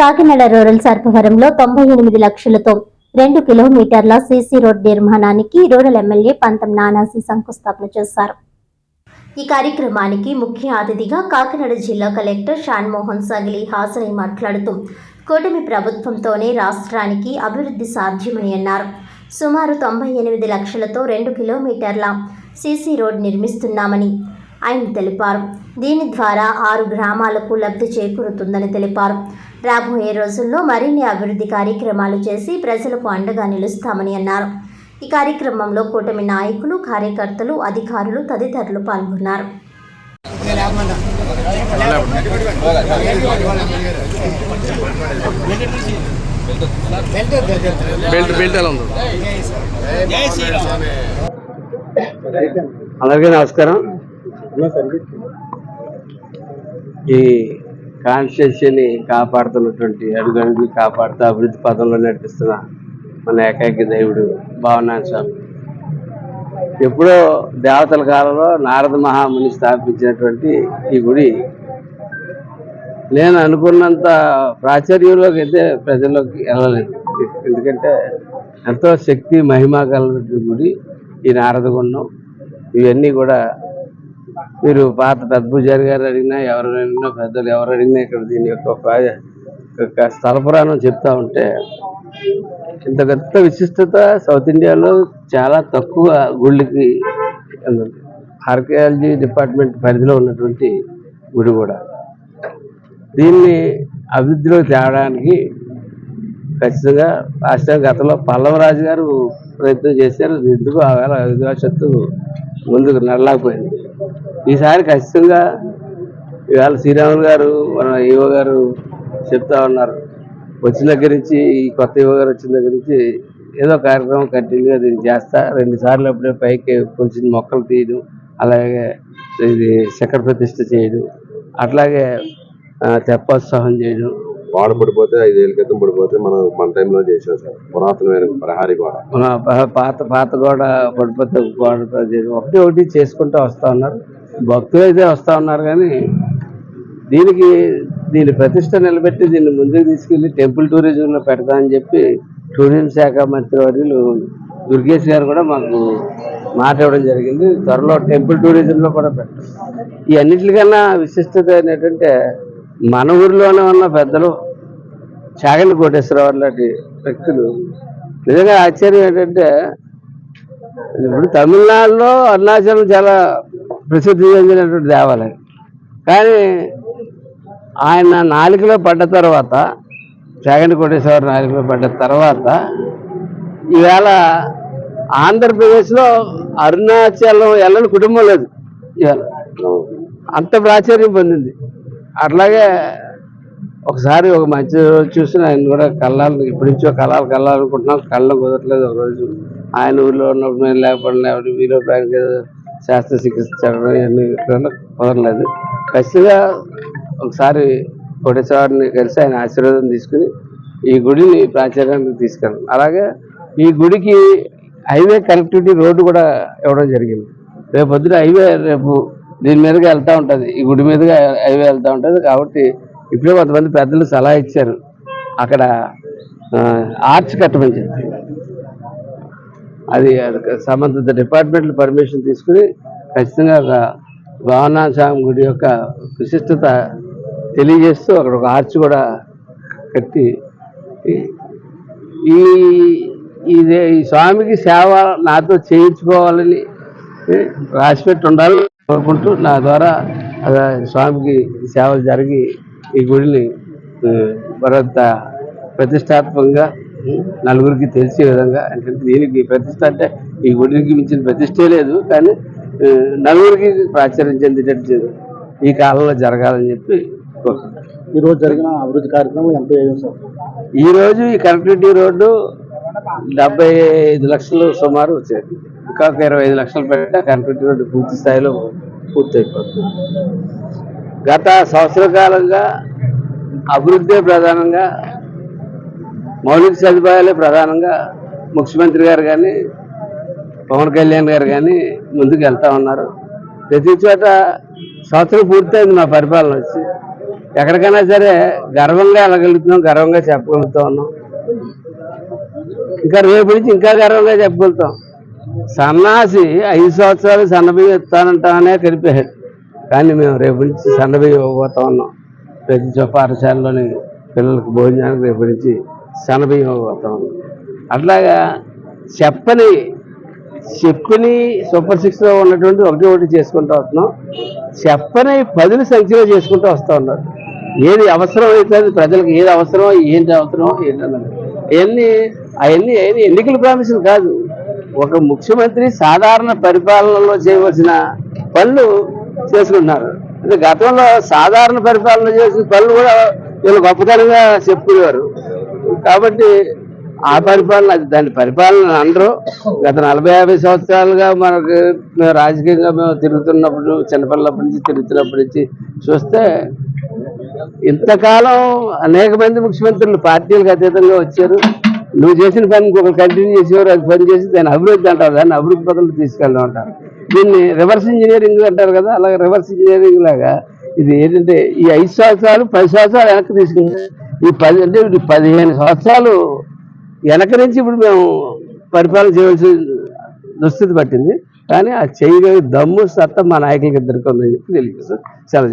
Kakinada rural సర్పవరంలో తొంభై ఎనిమిది లక్షలతో రెండు కిలోమీటర్ల సీసీ రోడ్ నిర్మాణానికి రూరల్ ఎమ్మెల్యే పంతం నానాసి శంకుస్థాపన చేశారు. ఈ కార్యక్రమానికి ముఖ్య అతిథిగా కాకినాడ జిల్లా కలెక్టర్ షాన్మోహన్ సగిలి హాజరై మాట్లాడుతూ కూటమి ప్రభుత్వంతోనే రాష్ట్రానికి అభివృద్ధి సాధ్యమని అన్నారు. సుమారు తొంభై ఎనిమిది లక్షలతో రెండు కిలోమీటర్ల సీసీ రోడ్ నిర్మిస్తున్నామని ఆయన తెలిపారు. దీని ద్వారా ఆరు గ్రామాలకు లబ్ధి చేకూరుతుందని తెలిపారు. రాబోయే రోజుల్లో మరిన్ని అభివృద్ధి కార్యక్రమాలు చేసి ప్రజలకు అండగా నిలుస్తామని అన్నారు. ఈ కార్యక్రమంలో కూటమి నాయకులు కార్యకర్తలు అధికారులు తదితరులు పాల్గొన్నారు. అందరికీ నమస్కారం. ఈ కాన్స్టిట్యూషన్ని కాపాడుతున్నటువంటి అడుగడుగులు కాపాడుతూ అభివృద్ధి పదంలో నడిపిస్తున్న మన ఏకైక దేవుడు భావనాథ స్వామి. ఎప్పుడో దేవతల కాలంలో నారద మహాముని స్థాపించినటువంటి ఈ గుడి నేను అనుకున్నంత ప్రాచుర్యంలోకి అయితే ప్రజల్లోకి వెళ్ళలేదు. ఎందుకంటే ఎంతో శక్తి మహిమ కలిగినటువంటి గుడి ఈ నారదగుండం ఇవన్నీ కూడా మీరు పాత పెద్ద పూజారి గారు అడిగినా ఎవరు అడిగినా పెద్దలు ఎవరు అడిగినా ఇక్కడ దీని యొక్క స్థలపురాణం యొక్క చెప్తా ఉంటే ఇంత పెద్ద విశిష్టత సౌత్ ఇండియాలో చాలా తక్కువ గుళ్ళకి ఆర్కియాలజీ డిపార్ట్మెంట్ పరిధిలో ఉన్నటువంటి గుడి కూడా. దీన్ని అభివృద్ధిలో తేవడానికి ఖచ్చితంగా రాష్ట్ర గతంలో పల్లవరాజు గారు ప్రయత్నం చేశారు. ఎందుకు ఆ వేళ విద్వాసత్తు ముందుకు నడలేకపోయింది. ఈసారి ఖచ్చితంగా ఇవాళ శ్రీరాములు గారు మన ఈవో గారు చెప్తా ఉన్నారు. వచ్చిన దగ్గర నుంచి ఈ కొత్త ఈవో గారు వచ్చిన దగ్గర నుంచి ఏదో కార్యక్రమం కంటిన్యూగా దీన్ని చేస్తా రెండు సార్లు అప్పుడే పైకి కొంచెం మొక్కలు తీయడం అలాగే ఇది చక్ర ప్రతిష్ఠ చేయడం అట్లాగే తెప్పోత్సాహం చేయడం వాడ పడిపోతే ఐదేళ్ళ క్రితం పడిపోతే మనం మన టైంలో చేసాం సార్. పురాతనమైన ప్రహారీ గోడ. మన పాత పాత గోడ పడిపోతే గోడ ఒకటి ఒకటి చేసుకుంటూ వస్తా ఉన్నారు. భక్తులు అయితే వస్తా ఉన్నారు కానీ దీనికి దీని ప్రతిష్ట నిలబెట్టి దీన్ని ముందుకు తీసుకెళ్ళి టెంపుల్ టూరిజంలో పెడతామని చెప్పి టూరిజం శాఖ మంత్రి వర్యులు దుర్గేష్ గారు కూడా మాకు మాట ఇవ్వడం జరిగింది. త్వరలో టెంపుల్ టూరిజంలో కూడా పెట్టాం. ఈ అన్నిటికన్నా విశిష్టత ఏంటంటే మన ఊరిలోనే ఉన్న పెద్దలు చాగంటి కోటేశ్వరరావు లాంటి వ్యక్తులు. నిజంగా ఆశ్చర్యం ఏంటంటే ఇప్పుడు తమిళనాడులో అరుణాచలం చాలా ప్రసిద్ధి చెందినటువంటి దేవాలయం. కానీ ఆయన నాలుకలో పడ్డ తర్వాత చాగండి కోటేశ్వర నాలుకలో పడ్డ తర్వాత ఈవేళ ఆంధ్రప్రదేశ్లో అరుణాచలం వెళ్ళని కుటుంబం లేదు. ఇవాళ అంత ప్రాచుర్యం పొందింది. అట్లాగే ఒకసారి ఒక మంచి రోజు చూసి ఆయన కూడా కళ్ళాలి ఇప్పటి నుంచో కళాలు కళ్ళాలనుకుంటున్నాం కళ్ళ కుదరట్లేదు ఒక రోజు. ఆయన ఊళ్ళో ఉన్నప్పుడు నేను లేకపోవడం లేకపోతే వీలో బ్యాంక్ శాస్త్ర చికిత్స చేయడం ఇవన్నీ ఇట్లా కుదరలేదు. ఖచ్చితంగా ఒకసారి కోటేశ్వరుని కలిసి ఆయన ఆశీర్వాదం తీసుకుని ఈ గుడిని ప్రాచుర్యానికి తీసుకెళ్ళాం. అలాగే ఈ గుడికి హైవే కనెక్టివిటీ రోడ్డు కూడా ఇవ్వడం జరిగింది. రేపు పొద్దున హైవే రేపు దీని మీదుగా వెళ్తూ ఉంటుంది. ఈ గుడి మీదుగా హైవే వెళ్తూ ఉంటుంది. కాబట్టి ఇప్పుడే కొంతమంది పెద్దలు సలహా ఇచ్చారు. అక్కడ ఆర్చ్ కట్టమని చెప్పి. అది సంబంధిత డిపార్ట్మెంట్ పర్మిషన్ తీసుకుని ఖచ్చితంగా ఒక భావనాస్వామి గుడి యొక్క విశిష్టత తెలియజేస్తూ అక్కడ ఒక ఆర్చ్ కూడా కట్టి ఈ- ఇదే ఈ స్వామికి సేవ నాతో చేయించుకోవాలని రాసిపెట్టి ఉండాలి. కోరుకుంటూ నా ద్వారా స్వామికి సేవలు జరిగి ఈ గుడిని మరింత ప్రతిష్టాత్మకంగా నలుగురికి తెలిసే విధంగా అంటే దీనికి ప్రతిష్ట అంటే ఈ గుడికి మించిన ప్రతిష్టే లేదు కానీ నలుగురికి ప్రాచుర్యం చెందేటట్టు ఈ కాలంలో జరగాలని చెప్పి కోరుకుంటున్నాను. ఈ రోజు జరిగిన అభివృద్ధి కార్యక్రమం ఎంత సార్? ఈ కనెక్టివిటీ రోడ్డు డెబ్బై ఐదు లక్షలు సుమారు వచ్చాయి ఇంకా ఇరవై ఐదు లక్షలు పెట్టా కనెక్టివిటీ రోడ్డు పూర్తి స్థాయిలో పూర్తయిపోతుంది. గత సంవత్సర కాలంగా అభివృద్ధి ప్రధానంగా మౌలిక సదుపాయాలే ప్రధానంగా ముఖ్యమంత్రి గారు కానీ పవన్ కళ్యాణ్ గారు కానీ ముందుకు వెళ్తా ఉన్నారు. ప్రతి చోట సంవత్సరం పూర్తయింది మా పరిపాలన వచ్చి. ఎక్కడికైనా సరే గర్వంగా వెళ్ళగలుగుతున్నాం గర్వంగా చెప్పగలుగుతా ఉన్నాం. ఇంకా రేపు నుంచి ఇంకా గర్వంగా చెప్పగలుగుతాం. సన్నాసి ఐదు సంవత్సరాలు సన్నబియ్యం ఇస్తానంటానే కలిపాడు కానీ మేము రేపు నుంచి సన్నబియ్యం ఇవ్వబోతా ఉన్నాం. ప్రతి చో పాఠశాలలోని పిల్లలకు భోజనానికి రేపు నుంచి సన్నబియ్యం ఇవ్వబోతా ఉన్నాం. అట్లాగా చెప్పని చెప్పని సూపర్ సిక్స్లో ఉన్నటువంటి ఒకటి ఒకటి చేసుకుంటూ వస్తున్నాం. చెప్పని పదుల సంఖ్యలో చేసుకుంటూ వస్తూ ఉన్నారు. ఏది అవసరం అయితే ప్రజలకు ఏది అవసరమో ఏంటి అవసరమో ఏంటన్నది అవన్నీ అవన్నీ అవన్నీ ఎన్నికల ప్రామిసులు కాదు. ఒక ముఖ్యమంత్రి సాధారణ పరిపాలనలో చేయవలసిన పనులు చేసుకుంటున్నారు. అంటే గతంలో సాధారణ పరిపాలన చేసిన పనులు కూడా వీళ్ళు గొప్పతనంగా చెప్పుకునేవారు. కాబట్టి ఆ పరిపాలన అది దాని పరిపాలన అందరూ గత నలభై యాభై సంవత్సరాలుగా మనకు మేము రాజకీయంగా మేము తిరుగుతున్నప్పుడు చిన్నపిల్లప్పటి నుంచి తిరుగుతున్నప్పటి నుంచి చూస్తే ఇంతకాలం అనేక మంది ముఖ్యమంత్రులు పార్టీలకు అతీతంగా వచ్చారు. నువ్వు చేసిన పని ఇంకొకరు కంటిన్యూ చేసేవారు అది పని చేసి దాన్ని అభివృద్ధి అంటారు దాన్ని అభివృద్ధి పదవులు తీసుకెళ్ళడం అంటారు. దీన్ని రివర్స్ ఇంజనీరింగ్ అంటారు కదా అలాగే రివర్స్ ఇంజనీరింగ్ లాగా ఇది ఏంటంటే ఈ ఐదు సంవత్సరాలు పది సంవత్సరాలు వెనక్కి తీసుకుంటే ఈ పది అంటే పదిహేను సంవత్సరాలు వెనక నుంచి ఇప్పుడు మేము పరిపాలన చేయవలసిన దుస్థితి పట్టింది. కానీ ఆ చేయగలిగే దమ్ము సత్తా మా నాయకులకి ఇద్దరికి ఉందని చెప్పి తెలియదు సార్ సెలవు